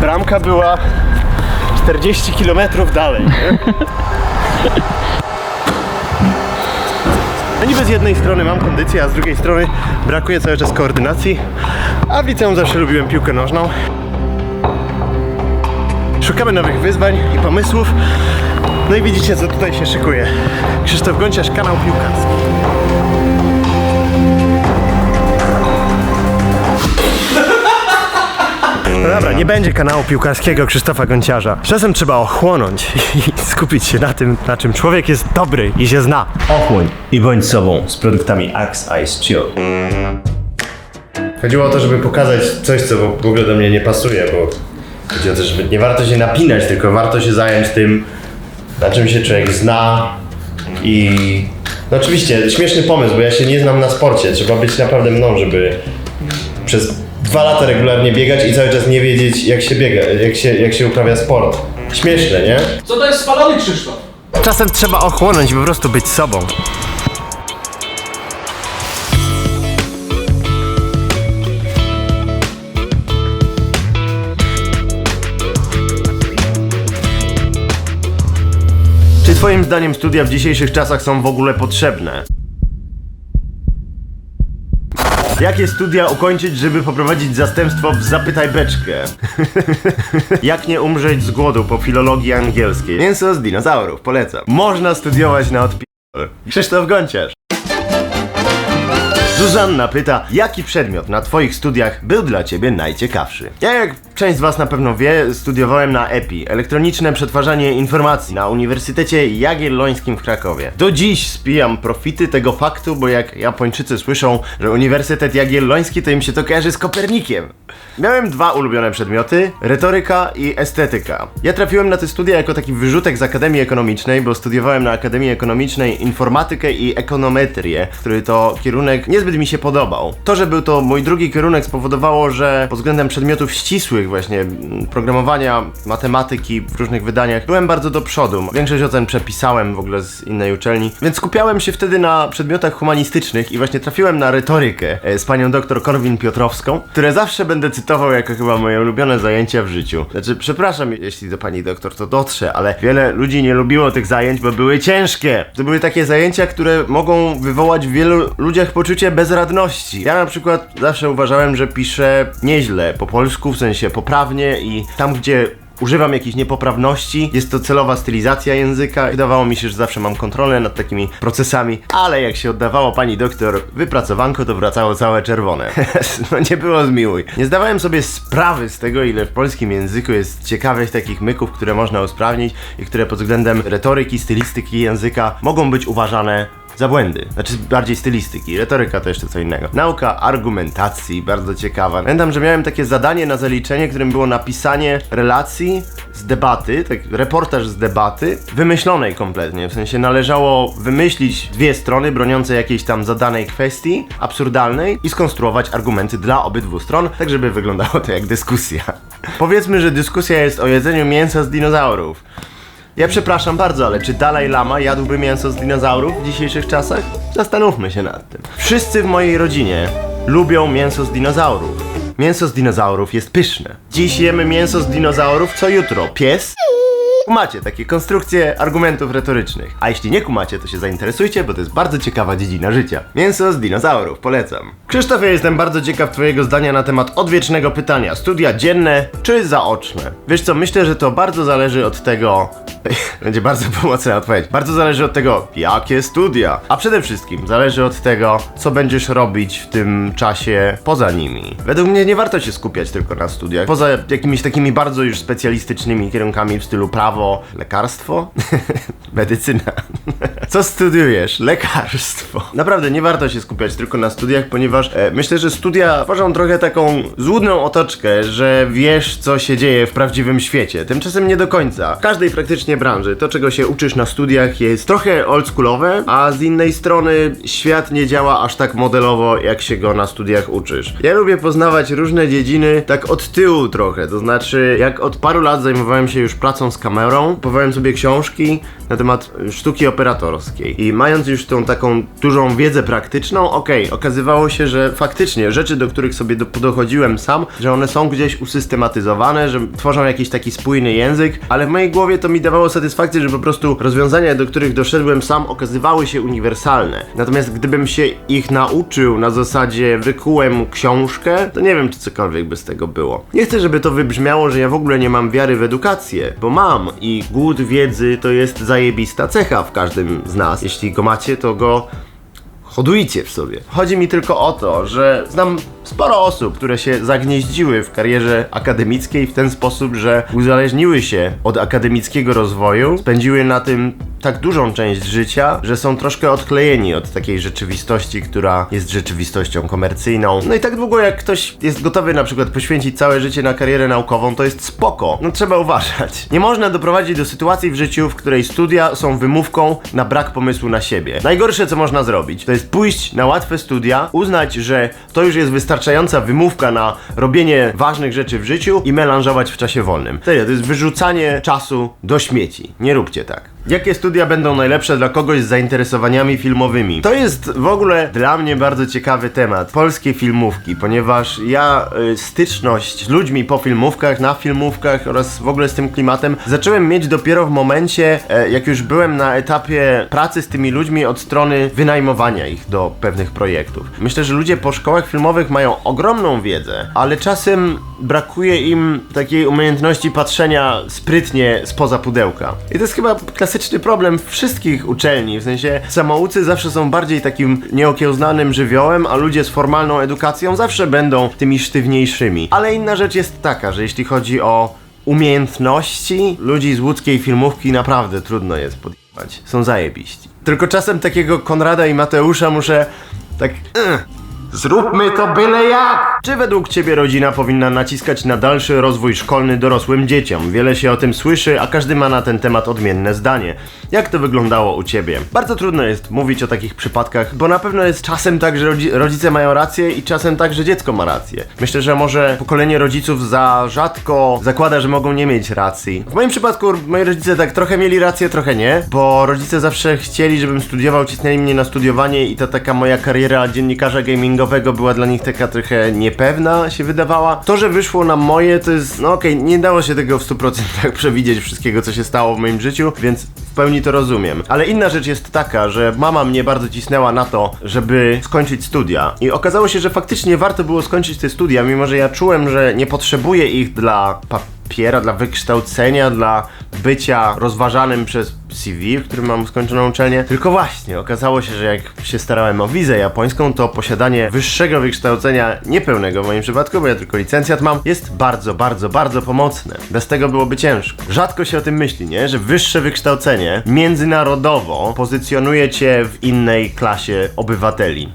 Bramka była 40 km dalej. nie? Niby z jednej strony mam kondycję, a z drugiej strony brakuje cały czas koordynacji. A w liceum zawsze lubiłem piłkę nożną. Szukamy nowych wyzwań i pomysłów. No i widzicie, co tutaj się szykuje. Krzysztof Gonciarz, kanał piłkarski. No dobra, nie będzie kanału piłkarskiego Krzysztofa Gonciarza. Czasem trzeba ochłonąć i skupić się na tym, na czym człowiek jest dobry i się zna. Ochłoń i bądź sobą z produktami Axe Ice Chill. Chodziło o to, żeby pokazać coś, co w ogóle do mnie nie pasuje, bo chodzi o to, żeby nie warto się napinać, tylko warto się zająć tym, na czym się człowiek zna i... No oczywiście, śmieszny pomysł, bo ja się nie znam na sporcie. Trzeba być naprawdę mną, żeby przez dwa lata regularnie biegać i cały czas nie wiedzieć, jak się biega, jak się, jak się uprawia sport. Śmieszne, nie? Co to jest spalony Krzysztof? Czasem trzeba ochłonąć po prostu być sobą. Czy twoim zdaniem studia w dzisiejszych czasach są w ogóle potrzebne? Jakie studia ukończyć, żeby poprowadzić zastępstwo w Zapytaj Beczkę? Jak nie umrzeć z głodu po filologii angielskiej? Mięso z dinozaurów, polecam. Można studiować na odpi... Krzysztof Gonciarz. Zuzanna pyta, jaki przedmiot na Twoich studiach był dla Ciebie najciekawszy? Ja, jak część z Was na pewno wie, studiowałem na EPI, elektroniczne przetwarzanie informacji na Uniwersytecie Jagiellońskim w Krakowie. Do dziś spijam profity tego faktu, bo jak Japończycy słyszą, że Uniwersytet Jagielloński, to im się to kojarzy z Kopernikiem. Miałem dwa ulubione przedmioty, retoryka i estetyka. Ja trafiłem na te studia jako taki wyrzutek z Akademii Ekonomicznej, bo studiowałem na Akademii Ekonomicznej informatykę i ekonometrię, który to kierunek niezbyt mi się podobał. To, że był to mój drugi kierunek spowodowało, że pod względem przedmiotów ścisłych właśnie mm, programowania, matematyki w różnych wydaniach byłem bardzo do przodu. Większość ocen przepisałem w ogóle z innej uczelni, więc skupiałem się wtedy na przedmiotach humanistycznych i właśnie trafiłem na retorykę e, z panią doktor Korwin-Piotrowską, które zawsze będę cytował jako chyba moje ulubione zajęcia w życiu. Znaczy, przepraszam, jeśli do pani doktor to dotrze, ale wiele ludzi nie lubiło tych zajęć, bo były ciężkie. To były takie zajęcia, które mogą wywołać w wielu ludziach poczucie bezradności. Ja na przykład zawsze uważałem, że piszę nieźle po polsku, w sensie poprawnie i tam, gdzie używam jakiejś niepoprawności, jest to celowa stylizacja języka. Wydawało mi się, że zawsze mam kontrolę nad takimi procesami, ale jak się oddawało pani doktor wypracowanko, to wracało całe czerwone. no nie było zmiłuj. Nie zdawałem sobie sprawy z tego, ile w polskim języku jest ciekawych takich myków, które można usprawnić i które pod względem retoryki, stylistyki języka mogą być uważane za błędy. Znaczy bardziej stylistyki. Retoryka to jeszcze co innego. Nauka argumentacji, bardzo ciekawa. Pamiętam, że miałem takie zadanie na zaliczenie, którym było napisanie relacji z debaty, tak reportaż z debaty, wymyślonej kompletnie. W sensie należało wymyślić dwie strony broniące jakiejś tam zadanej kwestii, absurdalnej i skonstruować argumenty dla obydwu stron, tak żeby wyglądało to jak dyskusja. Powiedzmy, że dyskusja jest o jedzeniu mięsa z dinozaurów. Ja przepraszam bardzo, ale czy Dalaj Lama jadłby mięso z dinozaurów w dzisiejszych czasach? Zastanówmy się nad tym. Wszyscy w mojej rodzinie lubią mięso z dinozaurów. Mięso z dinozaurów jest pyszne. Dziś jemy mięso z dinozaurów, co jutro? Pies? Kumacie takie konstrukcje argumentów retorycznych. A jeśli nie kumacie, to się zainteresujcie, bo to jest bardzo ciekawa dziedzina życia. Mięso z dinozaurów, polecam. Krzysztof, ja jestem bardzo ciekaw twojego zdania na temat odwiecznego pytania. Studia dzienne czy zaoczne? Wiesz co, myślę, że to bardzo zależy od tego... Będzie bardzo pomocna odpowiedź. Bardzo zależy od tego, jakie studia. A przede wszystkim zależy od tego, co będziesz robić w tym czasie poza nimi. Według mnie nie warto się skupiać tylko na studiach. Poza jakimiś takimi bardzo już specjalistycznymi kierunkami w stylu prawo, lekarstwo, medycyna. Co studiujesz? Lekarstwo. Naprawdę nie warto się skupiać tylko na studiach, ponieważ e, myślę, że studia tworzą trochę taką złudną otoczkę, że wiesz, co się dzieje w prawdziwym świecie. Tymczasem nie do końca. W każdej praktycznie branży to, czego się uczysz na studiach, jest trochę oldschoolowe, a z innej strony świat nie działa aż tak modelowo, jak się go na studiach uczysz. Ja lubię poznawać różne dziedziny tak od tyłu trochę, to znaczy jak od paru lat zajmowałem się już pracą z kamerą, kupowałem sobie książki na temat sztuki operatorskiej. I mając już tą taką dużą wiedzę praktyczną, okej, okazywało się, że faktycznie rzeczy, do których sobie do, dochodziłem sam, że one są gdzieś usystematyzowane, że tworzą jakiś taki spójny język, ale w mojej głowie to mi dawało satysfakcję, że po prostu rozwiązania, do których doszedłem sam, okazywały się uniwersalne. Natomiast gdybym się ich nauczył na zasadzie wykułem książkę, to nie wiem, czy cokolwiek by z tego było. Nie chcę, żeby to wybrzmiało, że ja w ogóle nie mam wiary w edukację, bo mam i głód wiedzy to jest zajebista cecha w każdym z nas. Jeśli go macie, to go hodujcie w sobie. Chodzi mi tylko o to, że znam sporo osób, które się zagnieździły w karierze akademickiej w ten sposób, że uzależniły się od akademickiego rozwoju, spędziły na tym tak dużą część życia, że są troszkę odklejeni od takiej rzeczywistości, która jest rzeczywistością komercyjną. No i tak długo jak ktoś jest gotowy na przykład poświęcić całe życie na karierę naukową, to jest spoko. No trzeba uważać. Nie można doprowadzić do sytuacji w życiu, w której studia są wymówką na brak pomysłu na siebie. Najgorsze co można zrobić, to jest pójść na łatwe studia, uznać, że to już jest wystarczająca wymówka na robienie ważnych rzeczy w życiu i melanżować w czasie wolnym. Serio, to jest wyrzucanie czasu do śmieci. Nie róbcie tak. Jakie studia będą najlepsze dla kogoś z zainteresowaniami filmowymi? To jest w ogóle dla mnie bardzo ciekawy temat. Polskie filmówki, ponieważ ja y, styczność z ludźmi po filmówkach, na filmówkach oraz w ogóle z tym klimatem zacząłem mieć dopiero w momencie, e, jak już byłem na etapie pracy z tymi ludźmi od strony wynajmowania ich do pewnych projektów. Myślę, że ludzie po szkołach filmowych mają ogromną wiedzę, ale czasem brakuje im takiej umiejętności patrzenia sprytnie spoza pudełka. I to jest chyba klasyczny problem wszystkich uczelni, w sensie samoucy zawsze są bardziej takim nieokiełznanym żywiołem, a ludzie z formalną edukacją zawsze będą tymi sztywniejszymi. Ale inna rzecz jest taka, że jeśli chodzi o umiejętności ludzi z łódzkiej filmówki naprawdę trudno jest podjechać. Są zajebiści. Tylko czasem takiego Konrada i Mateusza muszę tak... "Ugh, Zróbmy to byle jak! Czy według Ciebie rodzina powinna naciskać na dalszy rozwój szkolny dorosłym dzieciom? Wiele się o tym słyszy, a każdy ma na ten temat odmienne zdanie. Jak to wyglądało u Ciebie? Bardzo trudno jest mówić o takich przypadkach, bo na pewno jest czasem tak, że rodzi- rodzice mają rację i czasem tak, że dziecko ma rację. Myślę, że może pokolenie rodziców za rzadko zakłada, że mogą nie mieć racji. W moim przypadku moi rodzice tak trochę mieli rację, trochę nie, bo rodzice zawsze chcieli, żebym studiował, cisnęli mnie na studiowanie i ta taka moja kariera dziennikarza była dla nich taka trochę niepewna się wydawała. To, że wyszło na moje, to jest, no okej, nie dało się tego w 100% przewidzieć wszystkiego, co się stało w moim życiu, więc pełni to rozumiem. Ale inna rzecz jest taka, że mama mnie bardzo cisnęła na to, żeby skończyć studia. I okazało się, że faktycznie warto było skończyć te studia, mimo że ja czułem, że nie potrzebuję ich dla papiera, dla wykształcenia, dla bycia rozważanym przez CV, w którym mam skończoną uczelnię. Tylko właśnie, okazało się, że jak się starałem o wizę japońską, to posiadanie wyższego wykształcenia, niepełnego w moim przypadku, bo ja tylko licencjat mam, jest bardzo, bardzo, bardzo pomocne. Bez tego byłoby ciężko. Rzadko się o tym myśli, nie? Że wyższe wykształcenie międzynarodowo pozycjonuje cię w innej klasie obywateli.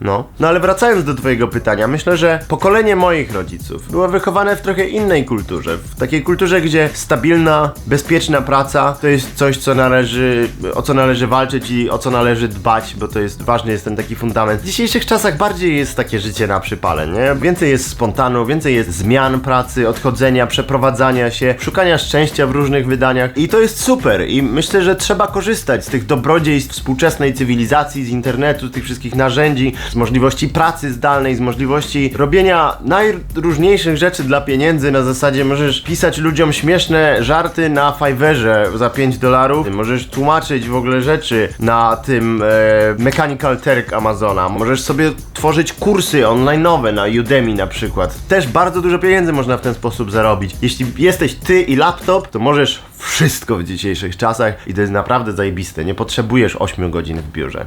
No. No ale wracając do twojego pytania, myślę, że pokolenie moich rodziców było wychowane w trochę innej kulturze. W takiej kulturze, gdzie stabilna, bezpieczna praca to jest coś, co należy, o co należy walczyć i o co należy dbać, bo to jest ważny jest ten taki fundament. W dzisiejszych czasach bardziej jest takie życie na przypale, nie? Więcej jest spontanu, więcej jest zmian pracy, odchodzenia, przeprowadzania się, szukania szczęścia w różnych wydaniach i to jest super i myślę, że trzeba korzystać z tych dobrodziejstw współczesnej cywilizacji, z internetu, z tych wszystkich narzędzi, z możliwości pracy zdalnej, z możliwości robienia najróżniejszych rzeczy dla pieniędzy na zasadzie możesz pisać ludziom śmieszne żarty na Fiverrze za 5 dolarów, możesz tłumaczyć w ogóle rzeczy na tym e, Mechanical Turk Amazona, możesz sobie tworzyć kursy online'owe na Udemy na przykład. Też bardzo dużo pieniędzy można w ten sposób zarobić. Jeśli jesteś ty i laptop, to możesz wszystko w dzisiejszych czasach i to jest naprawdę zajebiste. Nie potrzebujesz 8 godzin w biurze.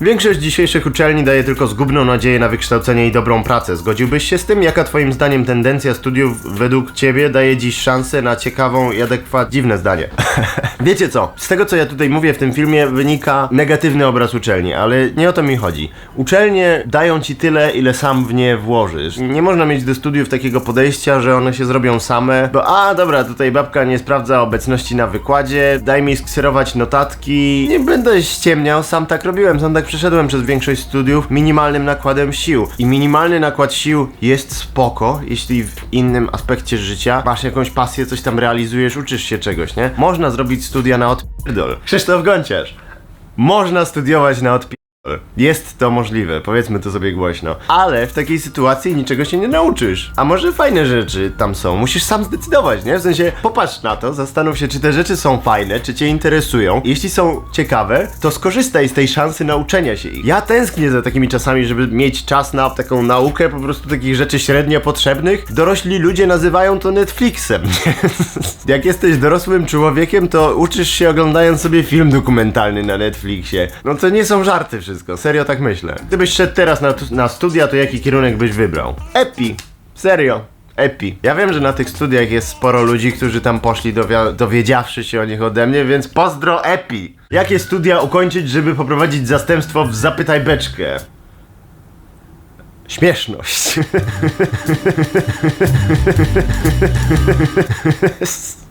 Większość dzisiejszych uczelni daje tylko zgubną nadzieję na wykształcenie i dobrą pracę. Zgodziłbyś się z tym? Jaka twoim zdaniem tendencja studiów według ciebie daje dziś szansę na ciekawą i adekwat... Dziwne zdanie. Wiecie co? Z tego co ja tutaj mówię w tym filmie wynika negatywny obraz uczelni, ale nie o to mi chodzi. Uczelnie dają ci tyle, ile sam w nie włożysz. Nie można mieć do studiów takiego podejścia, że one się zrobią same, bo a dobra, tutaj babka nie sprawdza obecności na wykładzie, daj mi skserować notatki, nie będę ściemniał, sam tak robiłem, sam tak przeszedłem przez większość studiów minimalnym nakładem sił. I minimalny nakład sił jest spoko, jeśli w innym aspekcie życia masz jakąś pasję, coś tam realizujesz, uczysz się czegoś, nie? Można zrobić studia na odpierdol. Krzysztof Gonciarz. Można studiować na odpierdol. Jest to możliwe, powiedzmy to sobie głośno. Ale w takiej sytuacji niczego się nie nauczysz. A może fajne rzeczy tam są? Musisz sam zdecydować, nie? W sensie popatrz na to, zastanów się, czy te rzeczy są fajne, czy cię interesują. Jeśli są ciekawe, to skorzystaj z tej szansy nauczenia się ich. Ja tęsknię za takimi czasami, żeby mieć czas na taką naukę, po prostu takich rzeczy średnio potrzebnych. Dorośli ludzie nazywają to Netflixem. nie? Jak jesteś dorosłym człowiekiem, to uczysz się oglądając sobie film dokumentalny na Netflixie. No to nie są żarty wszystko, serio tak myślę. Gdybyś szedł teraz na, na studia, to jaki kierunek byś wybrał? Epi, serio. Epi. Ja wiem, że na tych studiach jest sporo ludzi, którzy tam poszli dowiedziawszy się o nich ode mnie, więc pozdro Epi. Jakie studia ukończyć, żeby poprowadzić zastępstwo w Zapytaj Beczkę? Śmieszność.